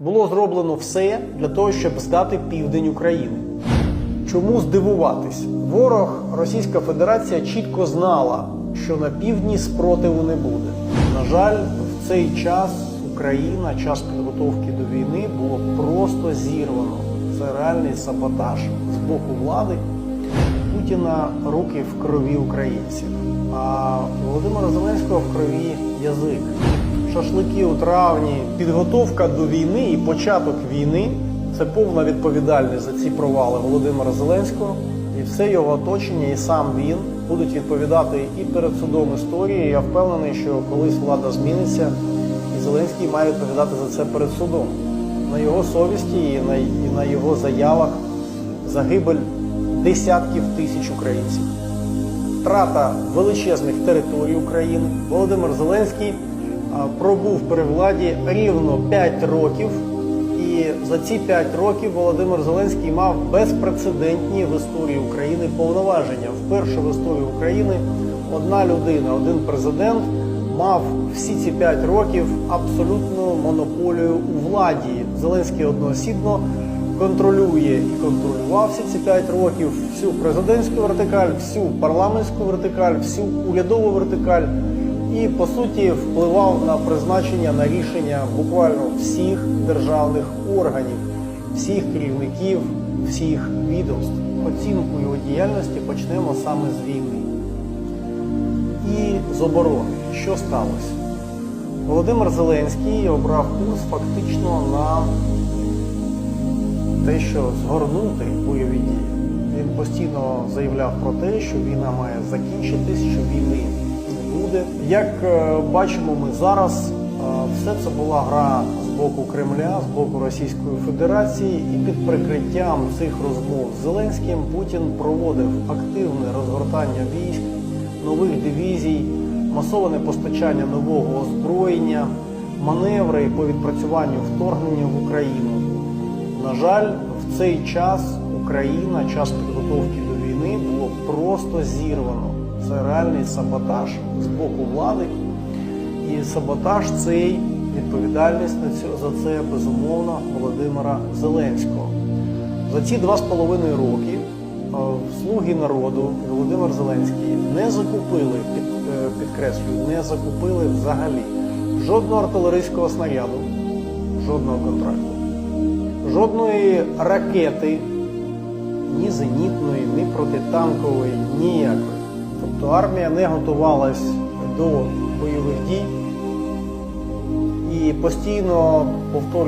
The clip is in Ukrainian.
Було зроблено все для того, щоб здати південь України. Чому здивуватись? Ворог Російська Федерація чітко знала, що на півдні спротиву не буде. На жаль, в цей час Україна, час підготовки до війни було просто зірвано. Це реальний саботаж з боку влади. Путіна руки в крові українців, а Володимира Зеленського в крові язик. Шашлики у травні, підготовка до війни і початок війни це повна відповідальність за ці провали Володимира Зеленського і все його оточення, і сам він будуть відповідати і перед судом історії. Я впевнений, що колись влада зміниться, і Зеленський має відповідати за це перед судом. На його совісті і на, і на його заявах загибель десятків тисяч українців. Втрата величезних територій України. Володимир Зеленський пробув при владі рівно 5 років, і за ці 5 років Володимир Зеленський мав безпрецедентні в історії України повноваження. Вперше в історії України одна людина, один президент мав всі ці 5 років абсолютну монополію у владі. Зеленський одноосібно контролює і контролював всі ці 5 років всю президентську вертикаль, всю парламентську вертикаль, всю урядову вертикаль і по суті впливав на призначення на рішення буквально всіх державних органів, всіх керівників, всіх відомств. Оцінку його діяльності почнемо саме з війни і з оборони. Що сталося? Володимир Зеленський обрав курс фактично на те, що згорнути бойові дії. Він постійно заявляв про те, що війна має закінчитись, що війни буде. Як е, бачимо, ми зараз е, все це була гра з боку Кремля, з боку Російської Федерації, і під прикриттям цих розмов з Зеленським Путін проводив активне розгортання військ, нових дивізій, масоване постачання нового озброєння, маневри по відпрацюванню вторгнення в Україну. На жаль, в цей час Україна, час підготовки до війни було просто зірвано. Це реальний саботаж з боку влади. І саботаж цей відповідальність за це безумовно Володимира Зеленського. За ці два з половиною роки е, слуги народу Володимир Зеленський не закупили, під, е, підкреслюю, не закупили взагалі жодного артилерійського снаряду, жодного контракту жодної ракети, ні зенітної, ні протитанкової, ніякої. Тобто армія не готувалась до бойових дій і постійно повторюю.